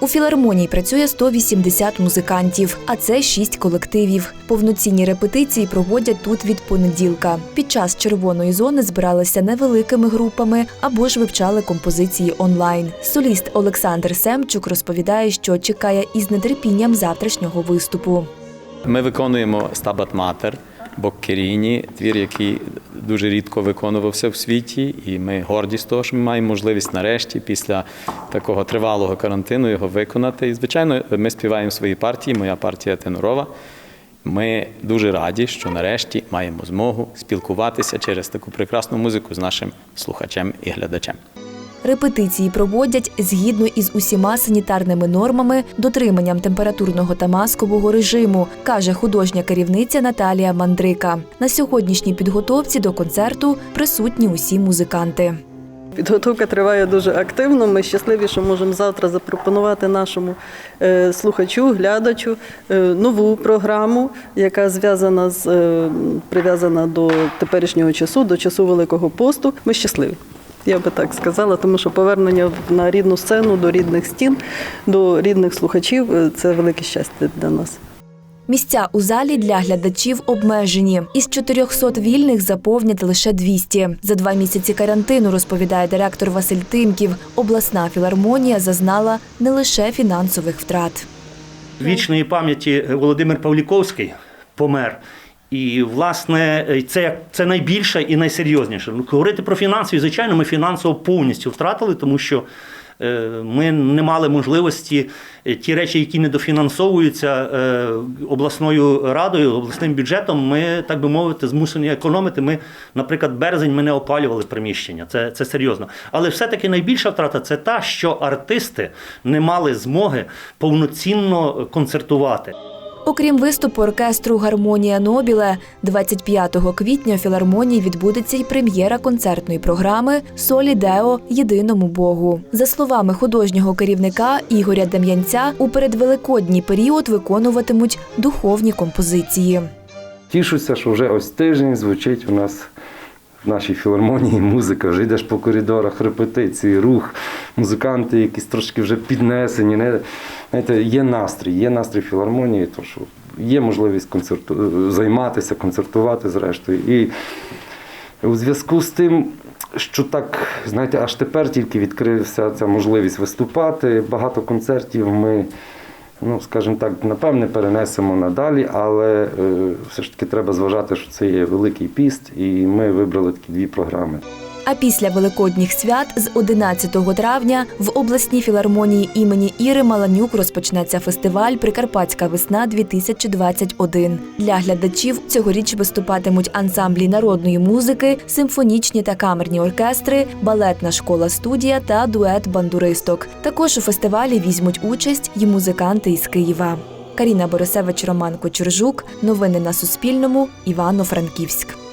У філармонії працює 180 музикантів, а це 6 колективів. Повноцінні репетиції проводять тут від понеділка. Під час червоної зони збиралися невеликими групами або ж вивчали композиції онлайн. Соліст Олександр Семчук розповідає, що чекає із нетерпінням завтрашнього виступу. Ми виконуємо Стабат Матер Боккеріні, твір, який дуже рідко виконувався в світі, і ми горді з того, що ми маємо можливість нарешті, після такого тривалого карантину, його виконати. І, звичайно, ми співаємо свої партії. Моя партія тенорова. Ми дуже раді, що нарешті маємо змогу спілкуватися через таку прекрасну музику з нашим слухачем і глядачем. Репетиції проводять згідно із усіма санітарними нормами, дотриманням температурного та маскового режиму, каже художня керівниця Наталія Мандрика. На сьогоднішній підготовці до концерту присутні усі музиканти. Підготовка триває дуже активно. Ми щасливі, що можемо завтра запропонувати нашому е, слухачу, глядачу е, нову програму, яка зв'язана з е, прив'язана до теперішнього часу, до часу Великого посту. Ми щасливі. Я би так сказала, тому що повернення на рідну сцену, до рідних стін, до рідних слухачів е, це велике щастя для нас. Місця у залі для глядачів обмежені. Із 400 вільних заповнять лише 200. За два місяці карантину, розповідає директор Василь Тимків, обласна філармонія зазнала не лише фінансових втрат. Вічної пам'яті Володимир Павліковський помер. І, власне, це як це найбільше і найсерйозніше. Ну, Говорити про фінансові, звичайно, ми фінансово повністю втратили, тому що е, ми не мали можливості е, ті речі, які недофінансовуються е, обласною радою, обласним бюджетом, ми, так би мовити, змушені економити. Ми, наприклад, березень ми не опалювали приміщення. Це, це серйозно. Але все-таки найбільша втрата це та, що артисти не мали змоги повноцінно концертувати. Окрім виступу оркестру Гармонія Нобіле, 25 квітня у філармонії відбудеться й прем'єра концертної програми Солі Део Єдиному Богу. За словами художнього керівника Ігоря Дем'янця, у передвеликодній період виконуватимуть духовні композиції. Тішуся, що вже ось тиждень звучить у нас нашій філармонії музика. Вже йдеш по коридорах, репетиції, рух, музиканти якісь трошки вже піднесені. Не, знаєте, є настрій, є настрій філармонії, то що є можливість концерту, займатися, концертувати зрештою. І у зв'язку з тим, що так, знаєте, аж тепер тільки відкрився ця можливість виступати. Багато концертів ми, ну скажімо так, напевне, перенесемо надалі, але е, все ж таки треба зважати, що це є великий піст, і ми вибрали такі дві програми. А після великодніх свят з 11 травня в обласній філармонії імені Іри Маланюк розпочнеться фестиваль Прикарпатська весна 2021 Для глядачів цьогоріч виступатимуть ансамблі народної музики, симфонічні та камерні оркестри, балетна школа студія та дует бандуристок. Також у фестивалі візьмуть участь й музиканти із Києва. Каріна Борисевич, Роман Кочержук. Новини на Суспільному. Івано-Франківськ.